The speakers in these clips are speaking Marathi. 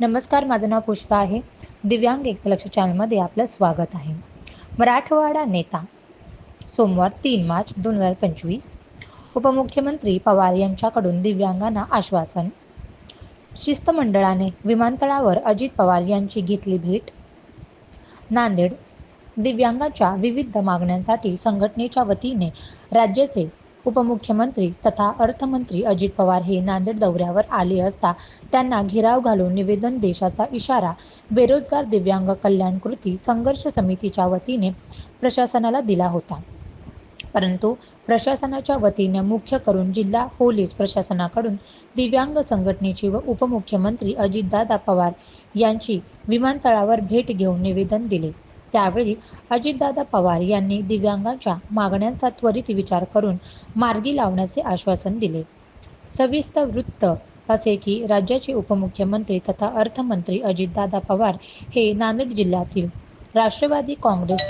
नमस्कार माझं नाव पुष्पा आहे. दिव्यांग एकलक्ष चॅनलमध्ये आपलं स्वागत आहे. मराठवाडा नेता सोमवार तीन मार्च दोन हजार पंचवीस. उपमुख्यमंत्री पवार यांच्याकडून दिव्यांगांना आश्वासन. शिस्तमंडळाने विमानतळावर अजित पवार यांची घेतली भेट. नांदेड दिव्यांगाच्या विविध मागण्यांसाठी संघटनेच्या वतीने राज्याचे उपमुख्यमंत्री तथा अर्थमंत्री अजित पवार हे नांदेड दौऱ्यावर आले असता त्यांना घेराव घालून निवेदन देशाचा इशारा बेरोजगार दिव्यांग कल्याण कृती संघर्ष समितीच्या वतीने प्रशासनाला दिला होता. परंतु प्रशासनाच्या वतीने मुख्य करून जिल्हा पोलीस प्रशासनाकडून दिव्यांग संघटनेची व उपमुख्यमंत्री अजितदादा पवार यांची विमानतळावर भेट घेऊन निवेदन दिले. त्यावेळी अजितदादा पवार यांनी दिव्यांगांच्या मागण्यांचा त्वरित विचार करून मार्गी लावण्याचे आश्वासन दिले. सविस्तर वृत्त असे की राज्याचे उपमुख्यमंत्री तथा अर्थमंत्री अजितदादा पवार हे नांदेड जिल्ह्यातील राष्ट्रवादी काँग्रेस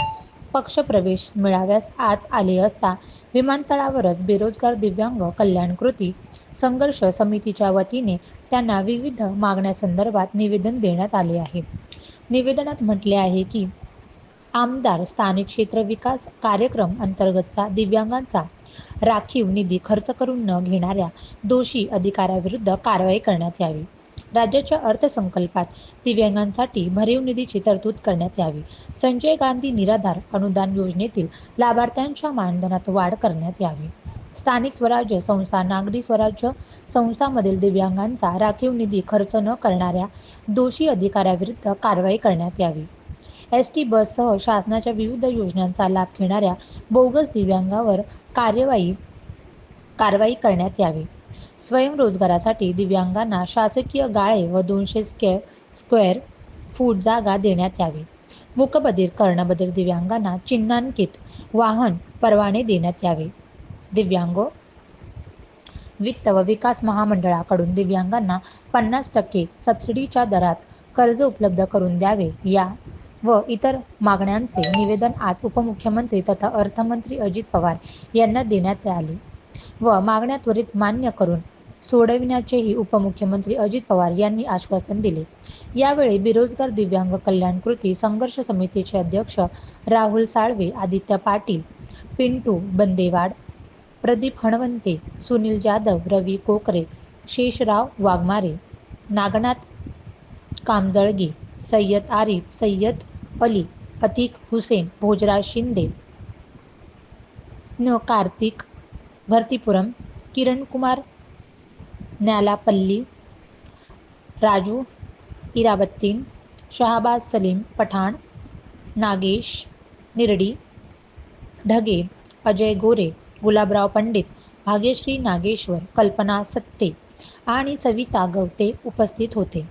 पक्षप्रवेश मिळाव्यास आज आले असता विमानतळावरच बेरोजगार दिव्यांग कल्याण कृती संघर्ष समितीच्या वतीने त्यांना विविध मागण्यासंदर्भात निवेदन देण्यात आले आहे. निवेदनात म्हटले आहे की आमदार स्थानिक क्षेत्र विकास कार्यक्रम अंतर्गतचा दिव्यांगांचा राखीव निधी खर्च करून न घेणाऱ्या दोषी अधिकाऱ्याविरुद्ध कारवाई करण्यात यावी. राज्याच्या अर्थसंकल्पात दिव्यांगांसाठी भरीव निधीची तरतूद करण्यात यावी. संजय गांधी निराधार अनुदान योजनेतील लाभार्थ्यांच्या मानधनात वाढ करण्यात यावी. स्थानिक स्वराज्य संस्था नागरी स्वराज्य संस्थांमधील दिव्यांगांचा राखीव निधी खर्च न करणाऱ्या दोषी अधिकाऱ्याविरुद्ध कारवाई करण्यात यावी. एस टी बससह शासनाच्या विविध योजनांचा लाभ घेणाऱ्या बोगस दिव्यांगावर कार्यवाही कारवाई करण्यात यावी. स्वयंरोजगारासाठी दिव्यांगांना शासकीय गाळे व दोनशे स्क्वे स्क्वेअर फूट जागा देण्यात यावी. मुकबधीर कर्णबधीर दिव्यांगांना चिन्हांकित वाहन परवाने देण्यात यावे. दिव्यांग वित्त व विकास महामंडळाकडून दिव्यांगांना पन्नास टक्के सबसिडीच्या दरात कर्ज उपलब्ध करून द्यावे या व इतर मागण्यांचे निवेदन आज उपमुख्यमंत्री तथा अर्थमंत्री अजित पवार यांना देण्यात आले व मागण्या त्वरित मान्य करून सोडविण्याचेही उपमुख्यमंत्री अजित पवार यांनी आश्वासन दिले. यावेळी बेरोजगार दिव्यांग कल्याण कृती संघर्ष समितीचे अध्यक्ष राहुल साळवे आदित्य पाटील पिंटू बंदेवाड प्रदीप हणवंते सुनील जाधव रवी कोकरे शेषराव वाघमारे नागनाथ कामजळगी सय्यद आरिफ सय्यद अली अतिक हुसेन भोजराज शिंदे. न कार्तिक भरतीपुरम किरण कुमार न्यालापल्ली राजू इराबत्तीन शहाबाज सलीम पठाण नागेश निरडी ढगे अजय गोरे गुलाबराव पंडित भाग्यश्री नागेश्वर कल्पना सत्ते आणि सविता गवते उपस्थित होते.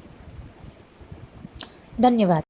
धन्यवाद.